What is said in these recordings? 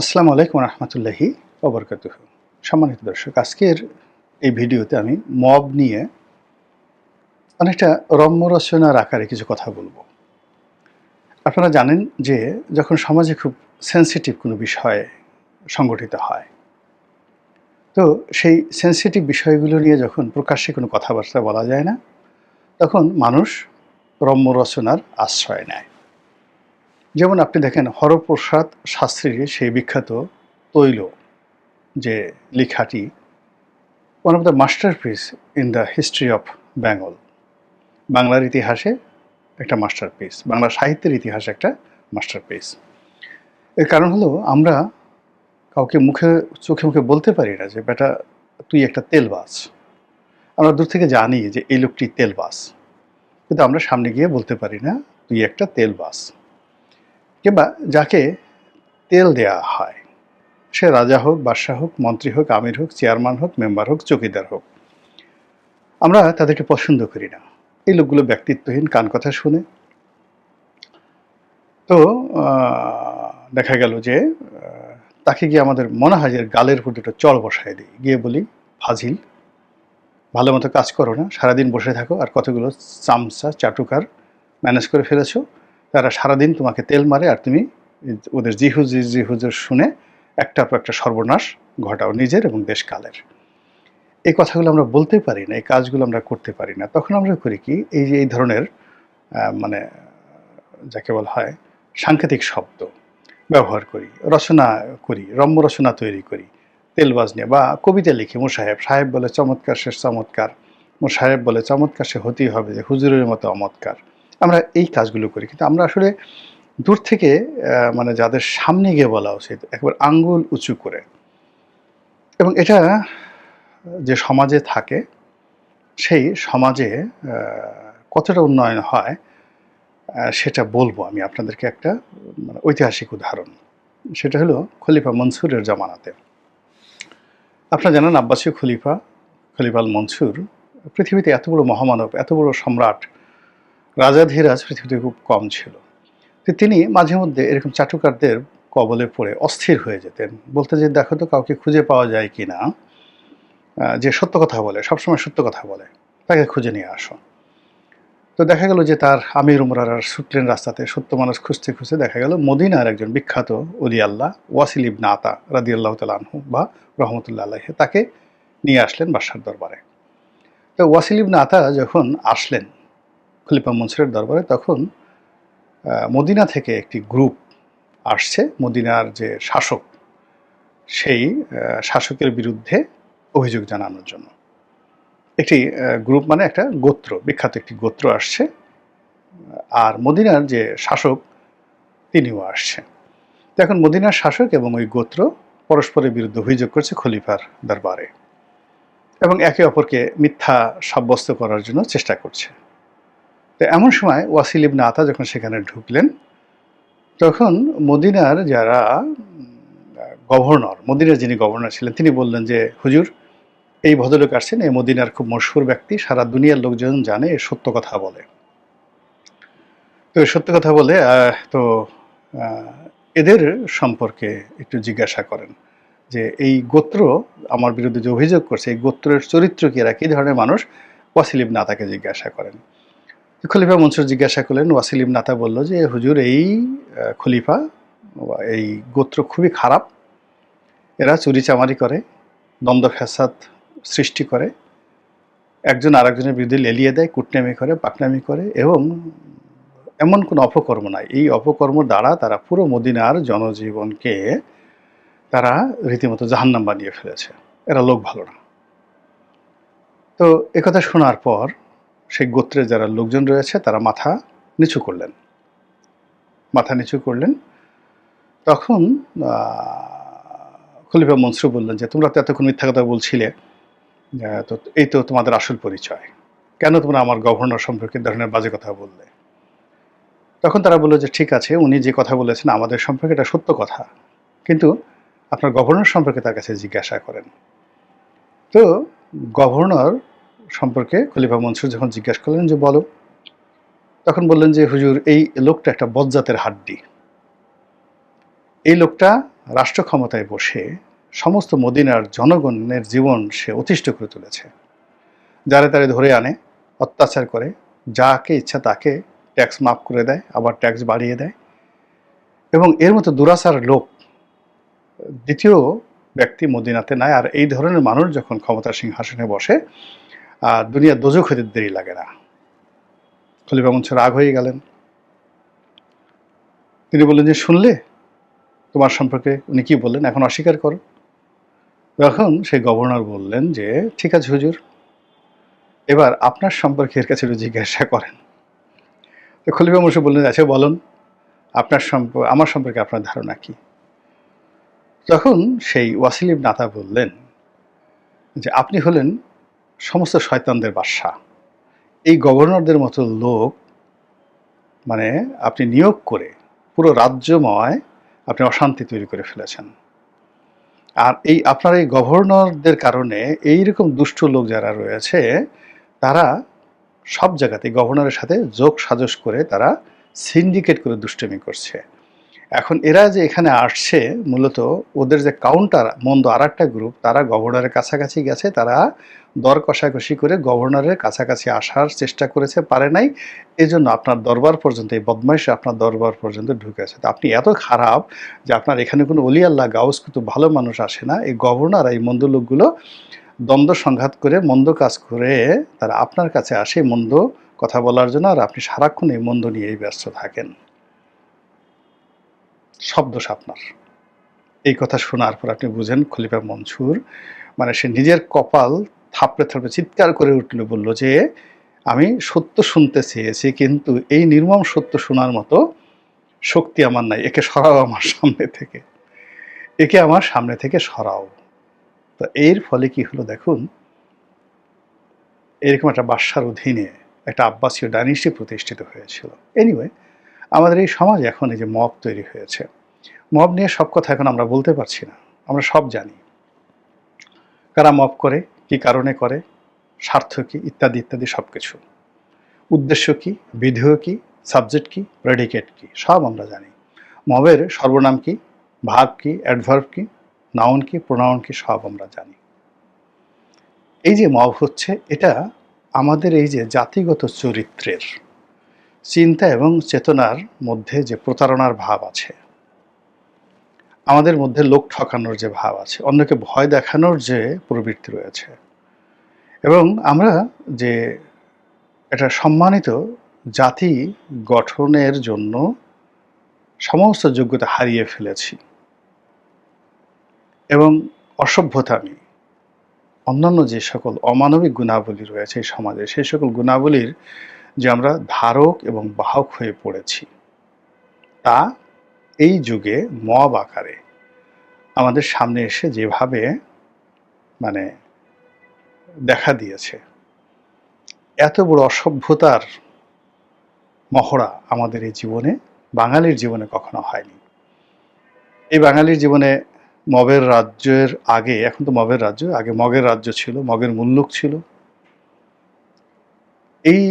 আসসালামু আলাইকুম রহমতুল্লাহি ওবরকাত সম্মানিত দর্শক, আজকের এই ভিডিওতে আমি মব নিয়ে অনেকটা রম্য রচনার আকারে কিছু কথা বলব। আপনারা জানেন যে যখন সমাজে খুব সেন্সিটিভ কোনো বিষয় সংগঠিত হয়, তো সেই সেন্সিটিভ বিষয়গুলো নিয়ে যখন প্রকাশ্যে কোনো কথাবার্তা বলা যায় না, তখন মানুষ রম্য রচনার আশ্রয় নেয়। যেমন আপনি দেখেন হরপ্রসাদ শাস্ত্রীর সেই বিখ্যাত তৈল যে লেখাটি one of the masterpiece in the history of Bengal বাংলার ইতিহাসে একটা মাস্টারপিস বাংলা সাহিত্যের ইতিহাসে একটা মাস্টারপিস এর কারণ হলো আমরা কাউকে মুখে, চোখে মুখে বলতে পারি না যে, বেটা, তুই একটা তেলবাজ। আমরা দূর থেকে জানি যে, এই লোকটি তেলবাজ। কিন্তু আমরা সামনে গিয়ে বলতে পারি না, তুই একটা তেলবাজ। কিংবা যাকে তেল দেয়া হয়, সে রাজা হোক, বাদশাহ হোক, মন্ত্রী হোক, আমির হোক, চেয়ারম্যান হোক, মেম্বার হোক, চৌকিদার হোক, আমরা তাদেরকে পছন্দ করি না। এই লোকগুলো ব্যক্তিত্বহীন, কান কথা শুনে। তো দেখা গেল যে তাকে গিয়ে আমাদের মনে হয় যে গালের উপর দুটো চড় বসায় দিই। গিয়ে বলি, ফাজিল ভালো মতো কাজ করো না, সারাদিন বসে থাকো, আর কতগুলো চামচা, চাটুকার ম্যানেজ করে ফেলেছো তারা সারাদিন তোমাকে তেল মারে আর তুমি ওদের জিহুজ, জিহুজের শুনে একটা পর একটা সর্বনাশ ঘটাও নিজের এবং দেশকালের এই কথাগুলো আমরা বলতে পারি না, এই কাজগুলো আমরা করতে পারি না। তখন আমরা করি কি, এই যে এই ধরনের মানে যাকে বলা হয় সাংকেতিক শব্দ ব্যবহার করি, রচনা করি, রম্য রচনা তৈরি করি তেলবাজ নিয়ে বা কবিতা লিখি মুসাহেব সাহেব সাহেব বলে চমৎকার, শেষ চমৎকার। মুসাহেব বলে চমৎকার, সে হতেই হবে যে হুজুরের মতো অমৎকার। আমরা এই কাজগুলো করি। কিন্তু আমরা আসলে দূর থেকে মানে যাদের সামনে গিয়ে বলা উচিত, একবার আঙ্গুল উঁচু করে। এবং এটা যে সমাজে থাকে, সেই সমাজে কতটা উন্নয়ন হয় সেটা বলব আমি আপনাদেরকে একটা মানে ঐতিহাসিক উদাহরণ। সেটা হলো খলিফা মনসুরের জামানাতে। আপনারা জানেন আব্বাসী খলিফা খলিফাল মনসুর, পৃথিবীতে এত বড় মহামানব, এত বড় সম্রাট রাজাধীরাজ পৃথিবীতে খুব কম ছিল। তো তিনি মাঝে মধ্যে এরকম চাটুকারদের কবলে পড়ে অস্থির হয়ে যেতেন। বলতে যে, দেখো তো কাউকে খুঁজে পাওয়া যায় কি না যে সত্য কথা বলে, সবসময় সত্য কথা বলে, তাকে খুঁজে নিয়ে আসো। তো দেখা গেল যে, তার আমির উমরার ছুটলেন রাস্তাতে সত্য মানুষ খুঁজতে খুঁজতে দেখা গেল মদিনার একজন বিখ্যাত অলি আল্লাহ ওয়াসিল ইবনা আতা রাদি আল্লাহ তালহু বা রহমতুল্লা আল্লাহ তাকে নিয়ে আসলেন বাদশার দরবারে। তো ওয়াসিল ইবনা আতা যখন আসলেন খলিফা মনসুরের দরবারে তখন মদিনা থেকে একটি গ্রুপ আসছে, মদিনার যে শাসক, সেই শাসকের বিরুদ্ধে অভিযোগ জানানোর জন্য। একটি গ্রুপ মানে একটা গোত্র, বিখ্যাত একটি গোত্র আসছে, আর মদিনার যে শাসক, তিনিও আসছে। তো এখন মদিনার শাসক এবং ওই গোত্র পরস্পরের বিরুদ্ধে অভিযোগ করছে খলিফার দরবারে এবং একে অপরকে মিথ্যা সাব্যস্ত করার জন্য চেষ্টা করছে। তো এমন সময় ওয়াসিল ইবনে আতা যখন সেখানে ঢুকলেন, তখন মদিনার যারা, গভর্নর, মদিনার যিনি গভর্নর ছিলেন, তিনি বললেন যে, হুজুর, এই ভদ্রলোক আসছেন, এই মদিনার খুব মশহুর ব্যক্তি, সারা দুনিয়ার লোকজন জানে, এ সত্য কথা বলে। তো সত্য কথা বলে তো এদের সম্পর্কে একটু জিজ্ঞাসা করেন যে, এই গোত্র আমার বিরুদ্ধে যে অভিযোগ করছে, এই গোত্রের চরিত্র কি? এরা কী ধরনের মানুষ? ওয়াসিলিম নাতাকে জিজ্ঞাসা করেন। খলিফা মনসুর জিজ্ঞাসা করলেন ওয়াসিলিম নাতা বলল যে, হুজুর, এই খলিফা এই গোত্র খুবই খারাপ। এরা চুরি চামারি করে, দ্বন্দ্ব ফ্যাসাদ সৃষ্টি করে। একজন আরেকজনের বিরুদ্ধে লেলিয়ে দেয়, কুটনামি করে, পাকনামি করে এবং এমন কোনো অপকর্ম নাই। এই অপকর্ম দ্বারা তারা পুরো মদিনার জনজীবনকে তারা রীতিমতো জাহান্নাম বানিয়ে ফেলেছে। এরা লোক ভালো না। তো একথা শোনার পর সেই গোত্রের যারা লোকজন রয়েছে, তারা মাথা নিচু করলেন। মাথা নিচু করলেন। তখন খলিফা মনসুর বললেন যে, তোমরা তো এতক্ষণ মিথ্যা কথা বলছিলে তো এই তো তোমাদের আসল পরিচয়। কেন তোমরা আমার গভর্নর সম্পর্কে ধরনের বাজে কথা বললে? তখন তারা বলল যে, ঠিক আছে, উনি যে কথা বলেছেন, আমাদের সম্পর্কে এটা সত্য কথা। কিন্তু আপনার গভর্নর সম্পর্কে তার কাছে জিজ্ঞাসা করেন। তো গভর্নর সম্পর্কে খলিফা মনসুর যখন জিজ্ঞাসা করলেন যে বলো, তখন বললেন যে, হুজুর, এই লোকটা একটা বজ্জাতের হাড্ডি। এই লোকটা রাষ্ট্র ক্ষমতায় বসে সমস্ত মদিনার জনগণের জীবন সে অতিষ্ঠ করে তুলেছে। যারে তারে ধরে আনে, অত্যাচার করে, যাকে ইচ্ছা তাকে ট্যাক্স মাফ করে দেয়, আবার ট্যাক্স বাড়িয়ে দেয়। এবং এর মতো দুরাচার লোক দ্বিতীয় ব্যক্তি মদিনাতে নাই। আর এই ধরনের মানুষ যখন ক্ষমতার সিংহাসনে বসে দুনিয়া দোজক হতে দেরি লাগে না। খলিফা মঞ্চ রাগ হয়ে গেলেন। তিনি বললেন যে, শুনলে? তোমার সম্পর্কে উনি কি বললেন? এখন অস্বীকার করো। তখন সেই গভর্নর বললেন যে, ঠিক আছে হুজুর, এবার আপনার সম্পর্কে এর কাছে জিজ্ঞাসা করেন। তো খলিফা মশু বললেন আচ্ছা বলুন, আপনার সম্প, আমার সম্পর্কে আপনার ধারণা কি? তখন সেই ওয়াসিলিব নাতা বললেন যে, আপনি হলেন সমস্ত শয়তানদের বাসা এই গভর্নরদের মতো লোক মানে আপনি নিয়োগ করে পুরো রাজ্যময় আপনি অশান্তি তৈরি করে ফেলেছেন। আর এই আপনার এই গভর্নরদের কারণে এই রকম দুষ্ট লোক যারা রয়েছে, তারা সব জায়গাতে গভর্নরের সাথে যোগ সাজস করে তারা সিন্ডিকেট করে দুষ্টমি করছে। এখন এরা যে এখানে আসছে, মূলত ওদের যে কাউন্টার মন্দ আর একটা গ্রুপ তারা গভর্নরের কাছাকাছি গেছে, তারা দর কষাকষি করে গভর্নরের কাছাকাছি আসার চেষ্টা করেছে, পারে নাই। এজন্য আপনার দরবার পর্যন্ত, এই বদমাইশ আপনার দরবার পর্যন্ত ঢুকেছে তো আপনি এত খারাপ যে আপনার এখানে কোনো অলি আল্লাহ, গাউস কিন্তু ভালো মানুষ আসে না। এই গভর্নর এই মন্দ লোকগুলো দ্বন্দ্ব সংঘাত করে, মন্দ কাজ করে তারা আপনার কাছে আসে, মন্দ কথা বলার জন্য, আর আপনি সারাক্ষণ এই মন্দ নিয়েই ব্যস্ত থাকেন। সব দোষ আপনার এই কথা শোনার পর আপনি বুঝেন খলিফা মনসুর মানে সে নিজের কপাল থাপড়ে থাপড়ে চিৎকার করে উঠল, বলল যে, আমি সত্য শুনতে চেয়েছি, কিন্তু এই নির্মম সত্য শোনার মতো শক্তি আমার নাই। একে সরাও আমার সামনে থেকে। একে আমার সামনে থেকে সরাও। তো এর ফলে কি হলো দেখুন, এরকম একটা বাসার অধীনে একটা আব্বাসীয় ডাইনেস্টি প্রতিষ্ঠিত হয়েছিল। এনিওয়ে আমাদের এই সমাজ এখন এই যে মব তৈরি হয়েছে। মব নিয়ে সব কথা এখন আমরা বলতে পারছি না। আমরা সব জানি। কারা মব করে, কি কারণে করে, স্বার্থ কি, ইত্যাদি ইত্যাদি সব কিছু উদ্দেশ্য কি বিধেয় কি, সাবজেক্ট কি প্রেডিকেট কি, সব আমরা জানি। মবের সর্বনাম কি, ভাগ কি অ্যাডভার্ব কি নাউন কি প্রোনাউন কি, সব আমরা জানি। এই যে মব হচ্ছে, এটা আমাদের এই যে জাতিগত চরিত্রের চিন্তা এবং চেতনার মধ্যে যে প্রতারণার ভাব আছে, আমাদের মধ্যে লোক ঠকানোর যে ভাব আছে, অন্যকে ভয় দেখানোর যে প্রবৃত্তি রয়েছে এবং আমরা যে এটা সম্মানিত জাতি গঠনের জন্য সমস্ত যোগ্যতা হারিয়ে ফেলেছি এবং অসভ্যতামি অন্যান্য যে সকল অমানবিক গুণাবলী রয়েছে এই সমাজে, সেই সকল গুণাবলীর যে আমরা ধারক এবং বাহক হয়ে পড়েছি। তা এই যুগে মব আকারে আমাদের সামনে এসে যেভাবে মানে দেখা দিয়েছে, এত বড় অসভ্যতার মহড়া আমাদের এই জীবনে, বাঙালির জীবনে কখনো হয়নি। এই বাঙালির জীবনে মবের রাজ্যের আগে, এখন তো মবের রাজ্য, আগে মগের রাজ্য ছিল, মগের মুল্লুক ছিল। এই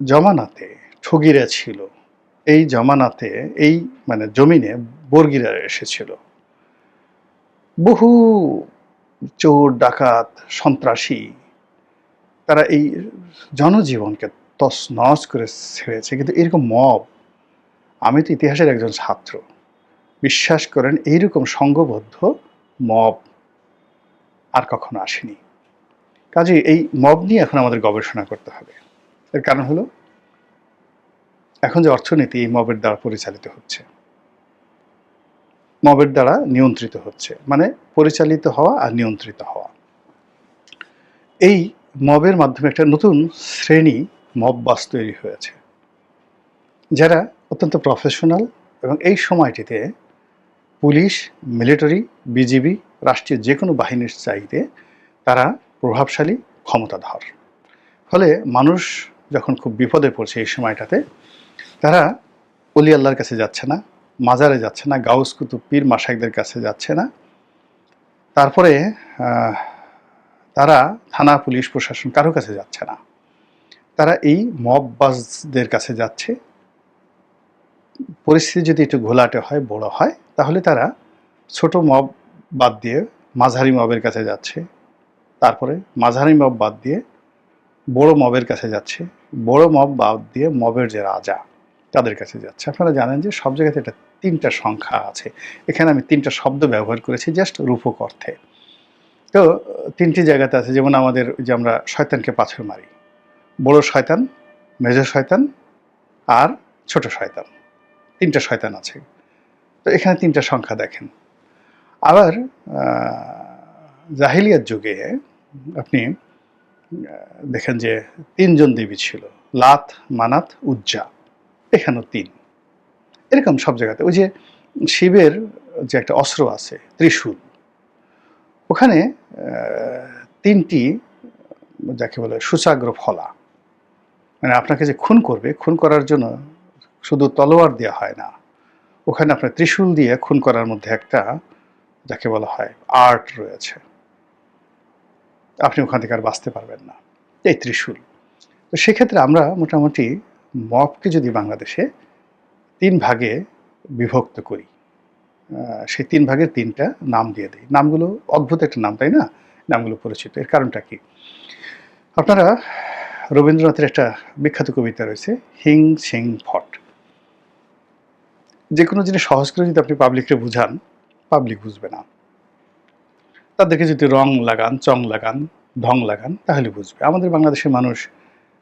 জমানাতে ঠগিরা ছিল। এই জমানাতে, এই মানে জমিনে বর্গিরা এসেছিল। বহু চোর, ডাকাত, সন্ত্রাসী, তারা এই জনজীবনকে তস নস করে ছেড়েছে। কিন্তু এরকম মব, আমি তো ইতিহাসের একজন ছাত্র, বিশ্বাস করেন এইরকম সংঘবদ্ধ মব আর কখনো আসেনি। কাজে এই মব নিয়ে এখন আমাদের গবেষণা করতে হবে। এর কারণ হলো, এখন যে অর্থনীতি এই মবের দ্বারা পরিচালিত হচ্ছে। মবের দ্বারা নিয়ন্ত্রিত হচ্ছে মানে পরিচালিত হওয়া আর নিয়ন্ত্রিত হওয়া। এই মবের মাধ্যমে একটা নতুন শ্রেণি মব বাস তৈরি হয়েছে, যারা অত্যন্ত প্রফেশনাল এবং এই সময়টিতে পুলিশ মিলিটারি বিজিবি রাষ্ট্রীয় যে কোনো বাহিনীর চাইতে তারা প্রভাবশালী, ক্ষমতাধর। ফলে মানুষ যখন খুব বিপদে পড়ছে এই সময়টাতে, তারা অলি আল্লাহর কাছে যাচ্ছে না, মাজারে যাচ্ছে না, গাউস কুতুব পীর মাসাইকদের কাছে যাচ্ছে না। তারপরে তারা থানা, পুলিশ, প্রশাসন কারও কাছে যাচ্ছে না। তারা এই মববাজদের কাছে যাচ্ছে। পরিস্থিতি যদি একটু ঘোলাটে হয়, বড় হয়, তাহলে তারা ছোট মব বাদ দিয়ে মাঝারি মবের কাছে যাচ্ছে। তারপরে মাঝারি মব বাদ দিয়ে বড় মবের কাছে যাচ্ছে। বড় মব বাদ দিয়ে মবের যে রাজা, তাদের কাছে যাচ্ছে। আপনারা জানেন যে সব জায়গাতে এটা তিনটা সংখ্যা আছে। এখানে আমি তিনটা শব্দ ব্যবহার করেছি জাস্ট রূপক অর্থে। তো, তিনটি জায়গাতে আছে, যেমন আমাদের যে আমরা শয়তানকে পাথর মারি। বড় শয়তান মেজ শয়তান আর ছোট শয়তান। তিনটা শয়তান আছে। তো এখানে তিনটা সংখ্যা দেখেন। আবার জাহিলিয়ার যুগে আপনি দেখেন যে তিনজন দেবী ছিল, লাত, মানাত, উজ্জা, এখানেও তিন। এরকম সব জায়গাতে। ওই যে শিবের যে একটা অস্ত্র আছে, ত্রিশূল, ওখানে তিনটি, যাকে বলে সুচাগ্র ফলা। মানে আপনাকে যে খুন করবে, খুন করার জন্য শুধু তলোয়ার দেওয়া হয় না, ওখানে আপনার ত্রিশূল দিয়ে খুন করার মধ্যে একটা, যাকে বলা হয় আর্ট রয়েছে। আপনি ওখান থেকে আর বাঁচতে পারবেন না। এই ত্রিশূল। তো সেক্ষেত্রে আমরা মোটামুটি মপকে যদি বাংলাদেশে তিন ভাগে বিভক্ত করি সেই তিন ভাগের তিনটা নাম দিয়ে দিই। নামগুলো অদ্ভুত একটা নাম, তাই না? নামগুলো পরিচিত। এর কারণটা কি? আপনারা রবীন্দ্রনাথের একটা বিখ্যাত কবিতা রয়েছে, হিং সিং ফট। যে কোনো জিনিস সহজ করে যদি আপনি পাবলিককে বুঝান পাবলিক বুঝবে না। তাদেরকে যদি রং লাগান, চং লাগান, ঢং লাগান, তাহলে বুঝবে। আমাদের বাংলাদেশের মানুষ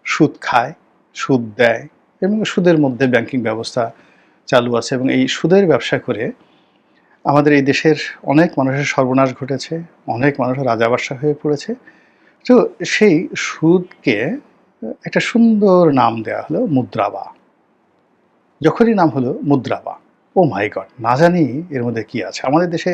সুদ খায়, সুদ দেয়, এবং সুদের মধ্যে ব্যাংকিং ব্যবস্থা চালু আছে, এবং এই সুদের ব্যবসা করে আমাদের এই দেশের অনেক মানুষের সর্বনাশ ঘটেছে, অনেক মানুষের রাজাবাসা হয়ে পড়েছে। তো সেই সুদকে একটা সুন্দর নাম দেওয়া হলো মুদ্রাবা। যখনই নাম হলো মুদ্রাবা, ও মাই গড না জানি এর মধ্যে কি আছে। আমাদের দেশে